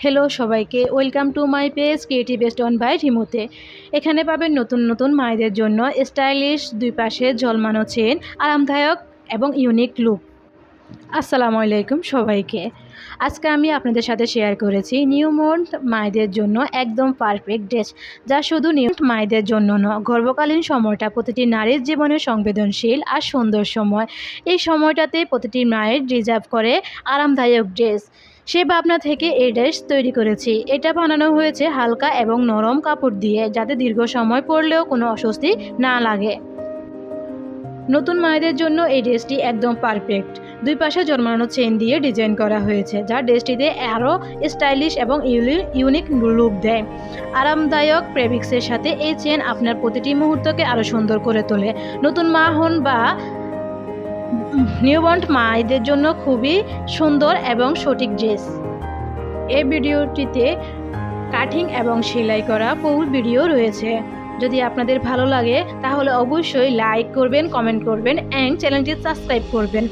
Hello সবাইকে। Welcome to my page creative best on by রিমোতে এখানে পাবেন নতুন নতুন মায়েদের জন্য স্টাইলিশ দুই পাশে ঝলমানো চেন আরামদায়ক এবং ইউনিক লুক আসসালামু আলাইকুম সবাইকে। আজকে আমি আপনাদের সাথে শেয়ার করেছি নিউমন্ট মায়েদের জন্য একদম পারফেক্ট ড্রেস যা শুধু নিউ মায়েদের জন্য নয় গর্ভকালীন সময়টা প্রতিটি নারীর জীবনে সংবেদনশীল আর সুন্দর সময়। এই সময়টাতে প্রতিটি মায়ের রিজার্ভ করে আরামদায়ক ড্রেস সে ভাবনা থেকে এই ড্রেস তৈরি করেছি। এটা বানানো হয়েছে হালকা এবং নরম কাপড় দিয়ে, যাতে দীর্ঘ সময় পরলেও কোনো অস্বস্তি না লাগে। নতুন মায়েদের জন্য এই ড্রেসটি একদম পারফেক্ট দুই পাশে জন্মানো চেন দিয়ে ডিজাইন করা হয়েছে, যা ড্রেসটিতে আরও স্টাইলিশ এবং ইউনিক লুক দেয়। আরামদায়ক প্রেবিক্সের সাথে এই চেন আপনার প্রতিটি মুহূর্তকে আরও সুন্দর করে তোলে। নতুন মা হন বা নিউবন্ট মায়েদের জন্য খুবই সুন্দর এবং সঠিক ড্রেস এই ভিডিওটিতে কাটিং এবং সেলাই করা ফুল ভিডিও রয়েছে। যদি আপনাদের ভালো লাগে, তাহলে অবশ্যই লাইক করবেন কমেন্ট করবেন অ্যান্ড চ্যানেলটি সাবস্ক্রাইব করবেন।